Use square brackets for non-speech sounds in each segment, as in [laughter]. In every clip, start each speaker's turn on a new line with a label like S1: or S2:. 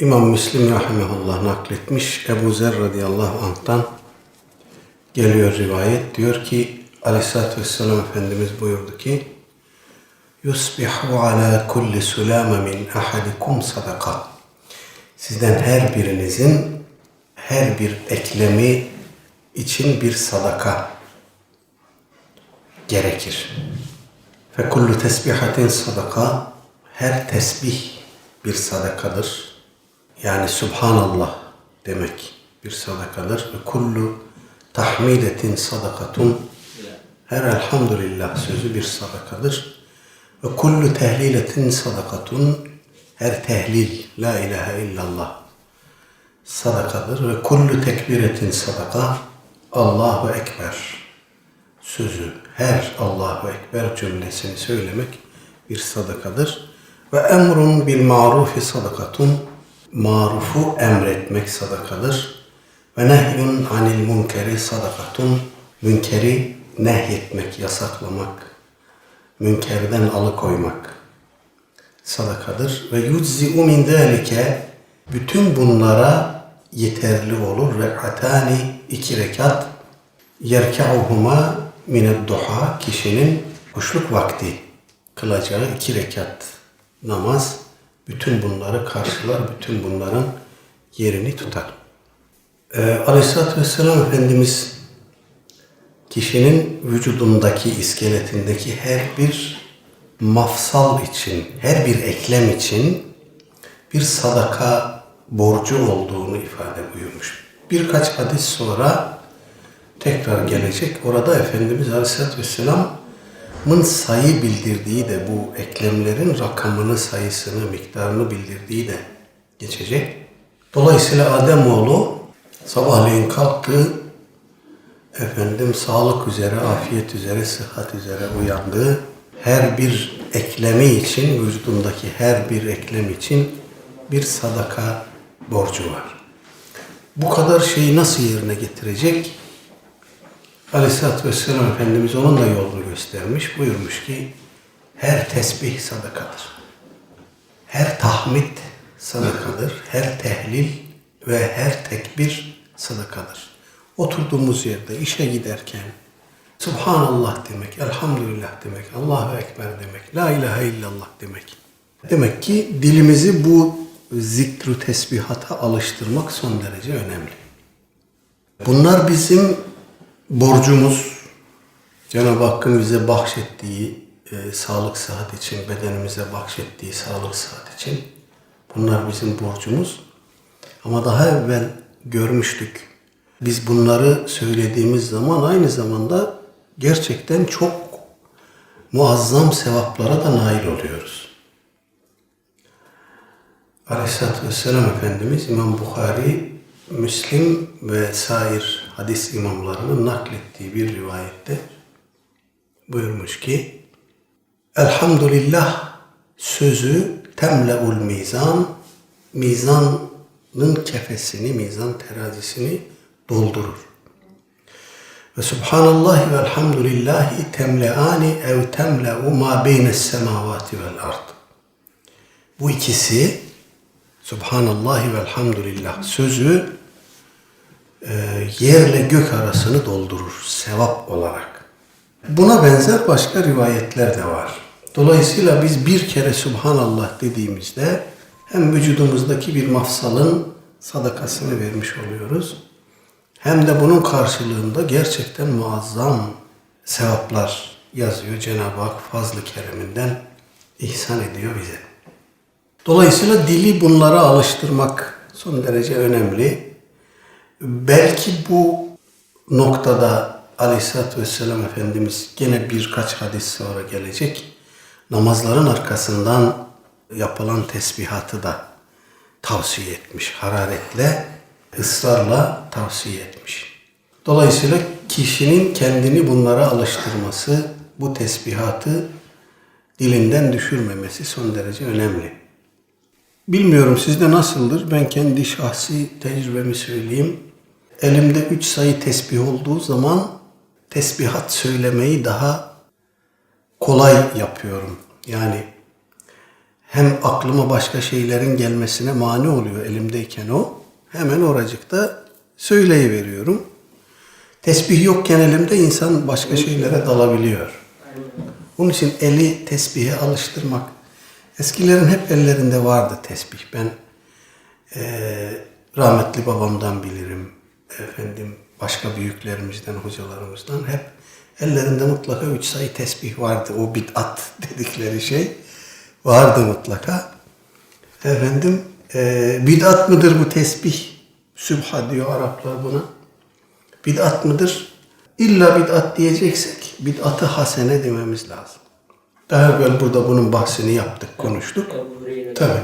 S1: İmam Müslim rahimehullah nakletmiş Ebu Zer radıyallahu anh'tan geliyor rivayet diyor ki Aleyhisselatü Vesselam Efendimiz buyurdu ki Yusbihu ala kulli sulame min ahadikum sadaka Sizden her birinizin her bir eklemi için bir sadaka gerekir. Fe kullu tesbihatin sadaka her tesbih bir sadakadır. Yani Subhanallah demek bir sadakadır. Ve kullu tahmidetin sadakatun her elhamdülillah sözü bir sadakadır. Ve kullu tehliletin sadakatun her tehlil la ilahe illallah sadakadır. Ve kullu tekbiretin sadaka Allahu Ekber sözü her Allahu Ekber cümlesini söylemek bir sadakadır. Ve emrun bil marufi sadakatun marufu emretmek sadakadır. Ve nehyun anil munkeri sadakatun münkeri nehyetmek, yasaklamak, münkerden alıkoymak sadakadır. Ve yudzi'u min zâlike bütün bunlara yeterli olur. Rek'atani iki rekat yerka'uhuma mined duha kişinin kuşluk vakti kılacağı iki rekat namaz bütün bunları karşılar, bütün bunların yerini tutar. Ee, Aleyhisselatü Vesselam Efendimiz kişinin vücudundaki, iskeletindeki her bir mafsal için, her bir eklem için bir sadaka borcu olduğunu ifade buyurmuş. Birkaç hadis sonra tekrar gelecek. Orada Efendimiz Aleyhisselatü Vesselam'ın sayı bildirdiği de bu eklemlerin rakamını, sayısını, miktarını bildirdiği de geçecek. Dolayısıyla Ademoğlu sabahleyin kalktı, efendim sağlık üzere, afiyet üzere, sıhhat üzere uyandı. Her bir eklemi için, vücudundaki her bir eklem için bir sadaka borcu var. Bu kadar şeyi nasıl yerine getirecek? Aleyhisselatü Vesselam Efendimiz onun da yolunu göstermiş. Buyurmuş ki her tesbih sadakadır. Her tahmid sadakadır. Her tehlil ve her tekbir sadakadır. Oturduğumuz yerde, işe giderken Subhanallah demek, Elhamdülillah demek, Allahu Ekber demek, La ilahe illallah demek. Demek ki dilimizi bu zikru tesbihata alıştırmak son derece önemli. Bunlar bizim borcumuz. Cenab-ı Hakk'ın bize bahşettiği e, sağlık sıhhat için, bedenimize bahşettiği sağlık sıhhat için bunlar bizim borcumuz. Ama daha evvel görmüştük. Biz bunları söylediğimiz zaman aynı zamanda gerçekten çok muazzam sevaplara da nail oluyoruz. Aleyhisselatü Vesselam Efendimiz İmam Bukhari, Müslim ve sair hadis imamlarının naklettiği bir rivayette buyurmuş ki Elhamdülillah sözü temleul mizan mizanın kefesini, mizan terazisini doldurur. Ve subhanallah ve elhamdülillahi temleani ev temle'u ma beynes semavati vel ard. Bu ikisi Subhanallah ve elhamdülillah sözü e, yerle gök arasını doldurur sevap olarak. Buna benzer başka rivayetler de var. Dolayısıyla biz bir kere Subhanallah dediğimizde hem vücudumuzdaki bir mafsalın sadakasını vermiş oluyoruz. Hem de bunun karşılığında gerçekten muazzam sevaplar yazıyor Cenab-ı Hak fazlı kereminden ihsan ediyor bize. Dolayısıyla dili bunlara alıştırmak son derece önemli. Belki bu noktada Aleyhisselatü Vesselam Efendimiz gene birkaç hadis sonra gelecek. Namazların arkasından yapılan tesbihatı da tavsiye etmiş hararetle, ısrarla tavsiye etmiş. Dolayısıyla kişinin kendini bunlara alıştırması, bu tesbihatı dilinden düşürmemesi son derece önemli. Bilmiyorum sizde nasıldır? Ben kendi şahsi tecrübemi söyleyeyim. Elimde üç sayı tesbih olduğu zaman tesbihat söylemeyi daha kolay yapıyorum. Yani hem aklıma başka şeylerin gelmesine mani oluyor elimdeyken o. Hemen oracıkta söyleyiveriyorum. Tesbih yokken elimde insan başka şeylere dalabiliyor. Onun için eli tesbihe alıştırmak. Eskilerin hep ellerinde vardı tesbih. Ben eee, rahmetli babamdan bilirim. Efendim başka büyüklerimizden, hocalarımızdan hep ellerinde mutlaka üç sayı tesbih vardı. O bid'at [laughs] dedikleri şey vardı mutlaka. Efendim eee bid'at mıdır bu tesbih? Sübha diyor Araplar buna. Bid'at mıdır? İlla bid'at diyeceksek bid'atı hasene dememiz lazım. Daha evvel burada bunun bahsini yaptık, konuştuk. Tabii.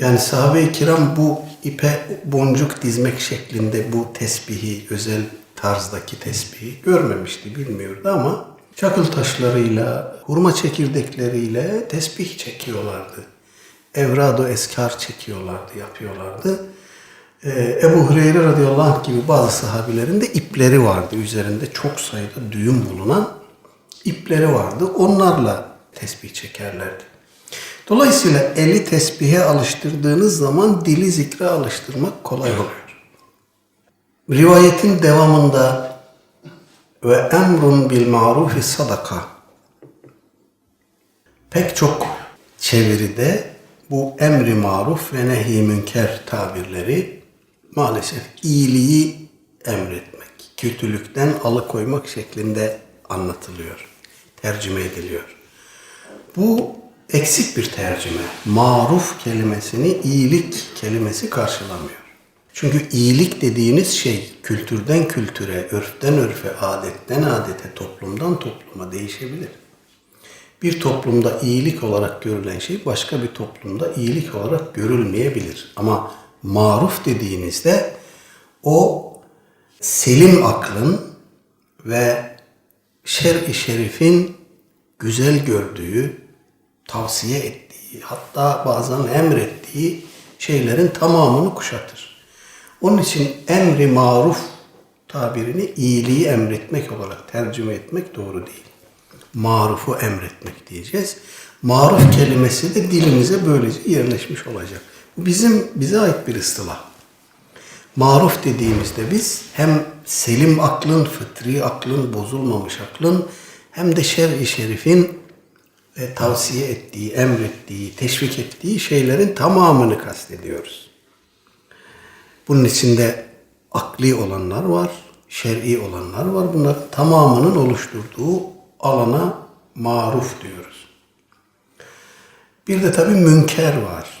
S1: Yani sahabe-i kiram bu ipe boncuk dizmek şeklinde bu tesbihi, özel tarzdaki tesbihi görmemişti, bilmiyordu ama çakıl taşlarıyla, hurma çekirdekleriyle tesbih çekiyorlardı. Evrado eskar çekiyorlardı, yapıyorlardı. Ee, Ebu Hureyre radıyallahu anh gibi bazı sahabilerin de ipleri vardı. Üzerinde çok sayıda düğüm bulunan ipleri vardı. Onlarla tesbih çekerlerdi. Dolayısıyla eli tesbihe alıştırdığınız zaman dili zikre alıştırmak kolay oluyor. Rivayetin devamında ve emrun bil marufi sadaka pek çok çeviride bu emri maruf ve nehi münker tabirleri maalesef iyiliği emretmek, kötülükten alıkoymak şeklinde anlatılıyor, tercüme ediliyor. Bu eksik bir tercüme. Maruf kelimesini iyilik kelimesi karşılamıyor. Çünkü iyilik dediğiniz şey kültürden kültüre, örften örfe, adetten adete, toplumdan topluma değişebilir. Bir toplumda iyilik olarak görülen şey başka bir toplumda iyilik olarak görülmeyebilir. Ama maruf dediğinizde o selim aklın ve şer-i şerifin güzel gördüğü, tavsiye ettiği, hatta bazen emrettiği şeylerin tamamını kuşatır. Onun için emri maruf tabirini iyiliği emretmek olarak tercüme etmek doğru değil. Marufu emretmek diyeceğiz. Maruf kelimesi de dilimize böylece yerleşmiş olacak. Bizim bize ait bir ıstılah. Maruf dediğimizde biz hem selim aklın, fıtri aklın, bozulmamış aklın hem de şer-i şerifin e, tavsiye ettiği, emrettiği, teşvik ettiği şeylerin tamamını kastediyoruz. Bunun içinde akli olanlar var, şer'i olanlar var. Bunların tamamının oluşturduğu alana maruf diyoruz. Bir de tabii münker var.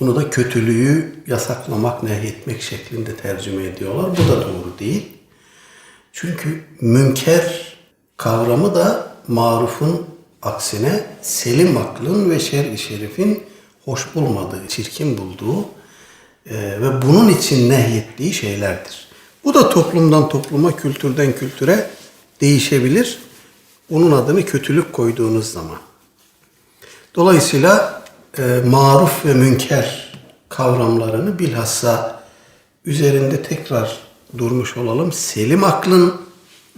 S1: Bunu da kötülüğü yasaklamak, nehyetmek şeklinde tercüme ediyorlar. Bu da doğru değil. Çünkü münker kavramı da marufun aksine selim aklın ve şer-i şerifin hoş bulmadığı, çirkin bulduğu e, ve bunun için nehyettiği şeylerdir. Bu da toplumdan topluma, kültürden kültüre değişebilir. Bunun adını kötülük koyduğunuz zaman. Dolayısıyla e, maruf ve münker kavramlarını bilhassa üzerinde tekrar durmuş olalım. Selim aklın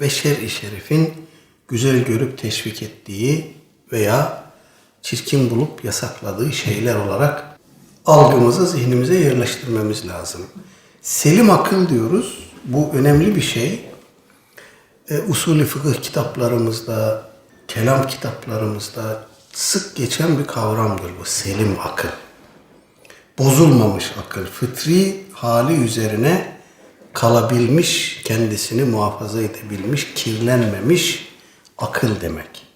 S1: ve şer-i şerifin güzel görüp teşvik ettiği veya çirkin bulup yasakladığı şeyler olarak algımızı zihnimize yerleştirmemiz lazım. Selim akıl diyoruz. Bu önemli bir şey. E, usulü fıkıh kitaplarımızda, kelam kitaplarımızda sık geçen bir kavramdır bu selim akıl. Bozulmamış akıl, fıtri hali üzerine kalabilmiş, kendisini muhafaza edebilmiş, kirlenmemiş akıl demek.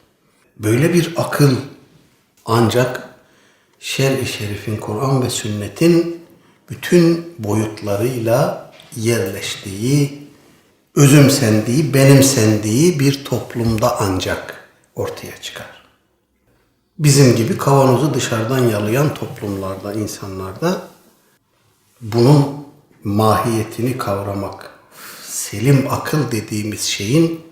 S1: Böyle bir akıl ancak şer-i şerifin, Kur'an ve sünnetin bütün boyutlarıyla yerleştiği, özümsendiği, benimsendiği bir toplumda ancak ortaya çıkar. Bizim gibi kavanozu dışarıdan yalayan toplumlarda, insanlarda bunun mahiyetini kavramak, selim akıl dediğimiz şeyin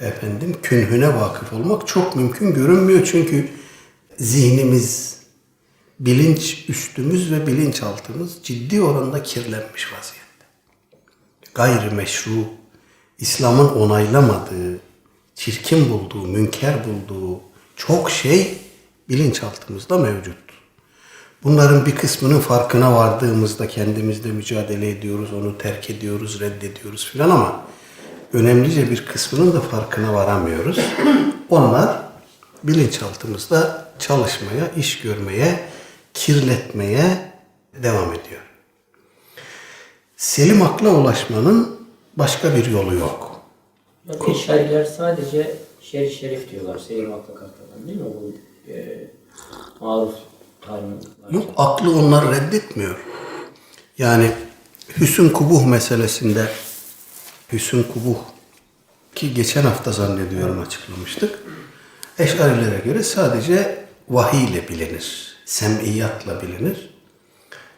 S1: efendim künhüne vakıf olmak çok mümkün görünmüyor çünkü zihnimiz, bilinç üstümüz ve bilinçaltımız ciddi oranda kirlenmiş vaziyette. Gayrimeşru, İslam'ın onaylamadığı, çirkin bulduğu, münker bulduğu çok şey bilinçaltımızda mevcut. Bunların bir kısmının farkına vardığımızda kendimizde mücadele ediyoruz, onu terk ediyoruz, reddediyoruz filan ama önemlice bir kısmının da farkına varamıyoruz. [clears throat] Onlar bilinçaltımızda çalışmaya, iş görmeye, kirletmeye devam ediyor. Selim akla ulaşmanın başka bir yolu yok.
S2: Bak Eşariler sadece şerif şerif diyorlar Seyyid Akla Kartal'dan değil mi? Bu e, maruf talim.
S1: Yok aklı onları reddetmiyor. Yani hüsn kubuh meselesinde hüsn kubuh ki geçen hafta zannediyorum açıklamıştık. Eşarilere göre sadece vahiy ile bilinir. Sem'iyatla bilinir.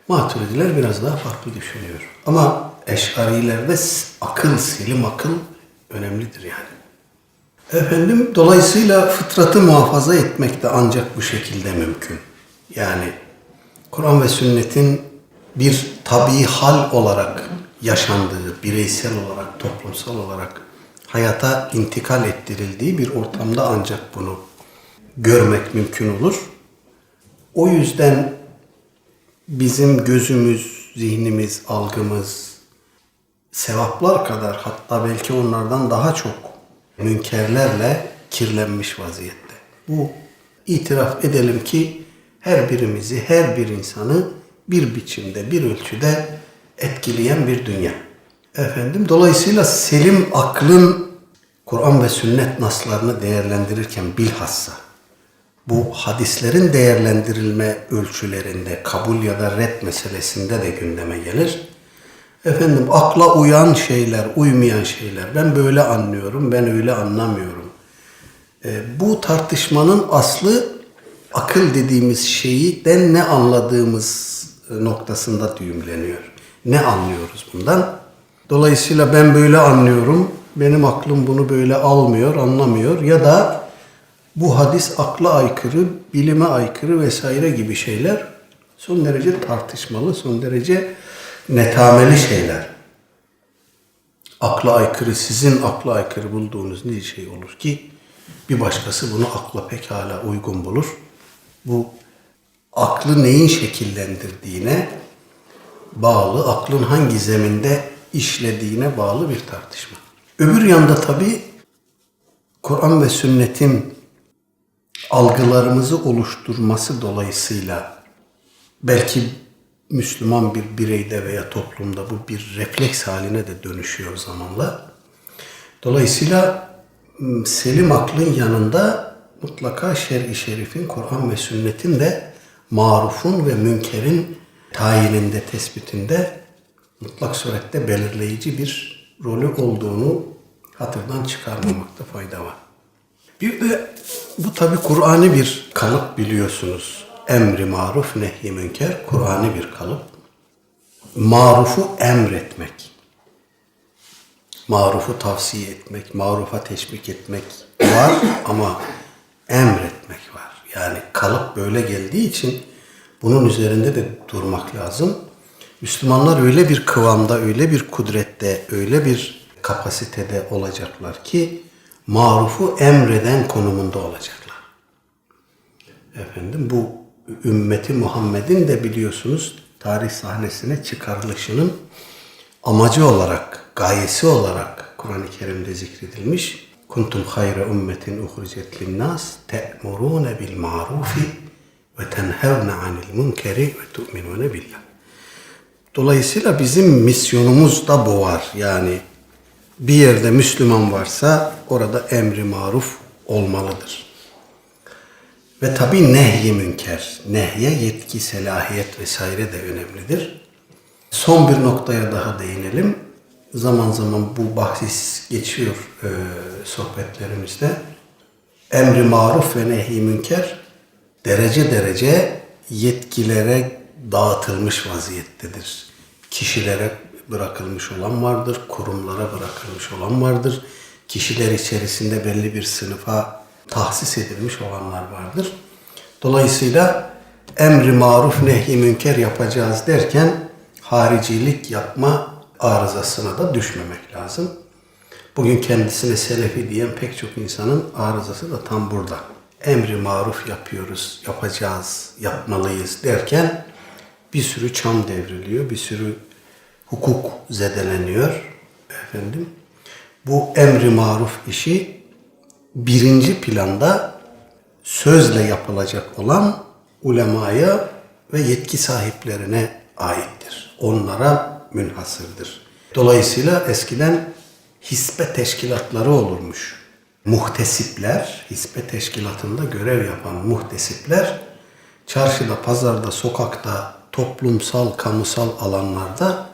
S1: Maturidiler biraz daha farklı düşünüyor. Ama eşarilerde akıl, selim akıl önemlidir yani. Efendim dolayısıyla fıtratı muhafaza etmek de ancak bu şekilde mümkün. Yani Kur'an ve sünnetin bir tabii hal olarak yaşandığı, bireysel olarak, toplumsal olarak hayata intikal ettirildiği bir ortamda ancak bunu görmek mümkün olur. O yüzden bizim gözümüz, zihnimiz, algımız sevaplar kadar hatta belki onlardan daha çok münkerlerle kirlenmiş vaziyette. Bu itiraf edelim ki her birimizi, her bir insanı bir biçimde, bir ölçüde etkileyen bir dünya. Efendim dolayısıyla selim aklın Kur'an ve sünnet naslarını değerlendirirken bilhassa bu hadislerin değerlendirilme ölçülerinde kabul ya da red meselesinde de gündeme gelir. Efendim akla uyan şeyler, uymayan şeyler. Ben böyle anlıyorum, ben öyle anlamıyorum. E, bu tartışmanın aslı akıl dediğimiz şeyden ne anladığımız e, noktasında düğümleniyor. Ne anlıyoruz bundan? Dolayısıyla ben böyle anlıyorum, benim aklım bunu böyle almıyor, anlamıyor ya da bu hadis akla aykırı, bilime aykırı vesaire gibi şeyler son derece tartışmalı, son derece netameli şeyler. Akla aykırı, sizin akla aykırı bulduğunuz ne şey olur ki bir başkası bunu akla pekala uygun bulur. Bu aklı neyin şekillendirdiğine bağlı, aklın hangi zeminde işlediğine bağlı bir tartışma. Öbür yanda tabii Kur'an ve sünnetin algılarımızı oluşturması dolayısıyla belki Müslüman bir bireyde veya toplumda bu bir refleks haline de dönüşüyor zamanla. Dolayısıyla m, selim aklın yanında mutlaka şer-i şerifin, Kur'an ve sünnetin de marufun ve münkerin tayininde, tespitinde mutlak surette belirleyici bir rolü olduğunu hatırdan çıkarmamakta fayda var. Bir de bu tabi Kur'an'ı bir kalıp biliyorsunuz. Emri maruf nehy münker Kur'an'ı bir kalıp. Marufu emretmek. Marufu tavsiye etmek, marufa teşvik etmek var ama emretmek var. Yani kalıp böyle geldiği için bunun üzerinde de durmak lazım. Müslümanlar öyle bir kıvamda, öyle bir kudrette, öyle bir kapasitede olacaklar ki marufu emreden konumunda olacaklar. Efendim bu ümmeti Muhammed'in de biliyorsunuz tarih sahnesine çıkarılışının amacı olarak, gayesi olarak Kur'an-ı Kerim'de zikredilmiş. Kuntum hayra ummetin uhricet linnas te'murune bil marufi anil munkeri ve tu'minune billah. Dolayısıyla bizim misyonumuz da bu var. Yani bir yerde Müslüman varsa orada emri maruf olmalıdır. Ve tabi nehy münker. Nehye yetki, selahiyet vesaire de önemlidir. Son bir noktaya daha değinelim. Zaman zaman bu bahis geçiyor e, sohbetlerimizde. Emri maruf ve nehy münker derece derece yetkilere dağıtılmış vaziyettedir. Kişilere bırakılmış olan vardır, kurumlara bırakılmış olan vardır. Kişiler içerisinde belli bir sınıfa tahsis edilmiş olanlar vardır. Dolayısıyla emri maruf nehy münker yapacağız derken haricilik yapma arızasına da düşmemek lazım. Bugün kendisine selefi diyen pek çok insanın arızası da tam burada. Emri maruf yapıyoruz, yapacağız, yapmalıyız derken bir sürü çam devriliyor, bir sürü hukuk zedeleniyor efendim. Bu emri maruf işi birinci planda sözle yapılacak olan ulemaya ve yetki sahiplerine aittir. Onlara münhasırdır. Dolayısıyla eskiden hisbe teşkilatları olurmuş. Muhtesipler, hisbe teşkilatında görev yapan muhtesipler çarşıda, pazarda, sokakta, toplumsal, kamusal alanlarda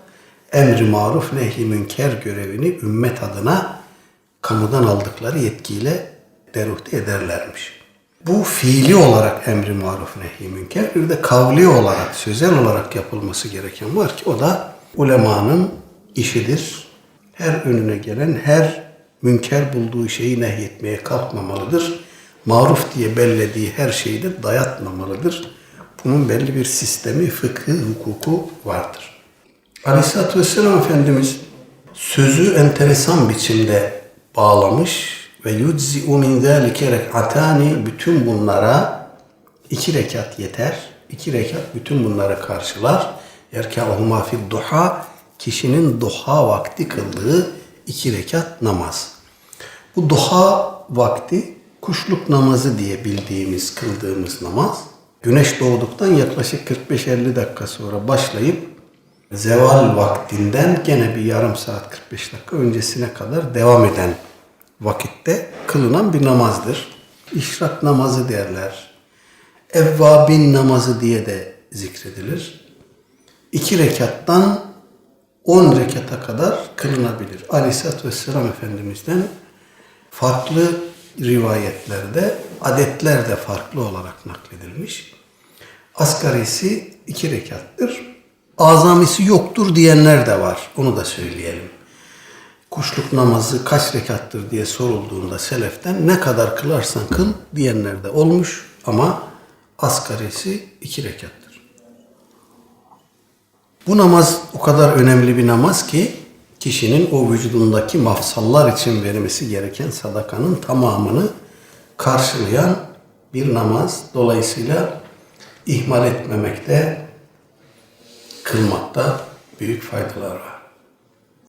S1: emri maruf nehy münker görevini ümmet adına kamudan aldıkları yetkiyle deruhte ederlermiş. Bu fiili olarak emri maruf nehy münker, bir de kavli olarak, sözel olarak yapılması gereken var ki o da ulemanın işidir. Her önüne gelen, her münker bulduğu şeyi nehyetmeye kalkmamalıdır. Maruf diye bellediği her şeyi de dayatmamalıdır. Bunun belli bir sistemi, fıkhı, hukuku vardır. Aleyhisselatü Vesselam Efendimiz sözü enteresan biçimde bağlamış ve yudzi'u min zâlike rek'atani bütün bunlara iki rekat yeter. İki rekat bütün bunları karşılar. Yerkâhumâ fid duha kişinin duha vakti kıldığı iki rekat namaz. Bu duha vakti kuşluk namazı diye bildiğimiz, kıldığımız namaz. Güneş doğduktan yaklaşık 45-50 dakika sonra başlayıp zeval vaktinden gene bir yarım saat 45 dakika öncesine kadar devam eden vakitte kılınan bir namazdır. İşrak namazı derler. Evvabin namazı diye de zikredilir. İki rekattan on rekata kadar kılınabilir. Aleyhisselatü Vesselam Efendimiz'den farklı rivayetlerde adetler de farklı olarak nakledilmiş. Asgarisi iki rekattır. Azamisi yoktur diyenler de var. Onu da söyleyelim. Kuşluk namazı kaç rekattır diye sorulduğunda seleften ne kadar kılarsan kıl diyenler de olmuş ama asgarisi iki rekattır. Bu namaz o kadar önemli bir namaz ki kişinin o vücudundaki mafsallar için vermesi gereken sadakanın tamamını karşılayan bir namaz. Dolayısıyla ihmal etmemekte, kılmakta büyük faydalar var.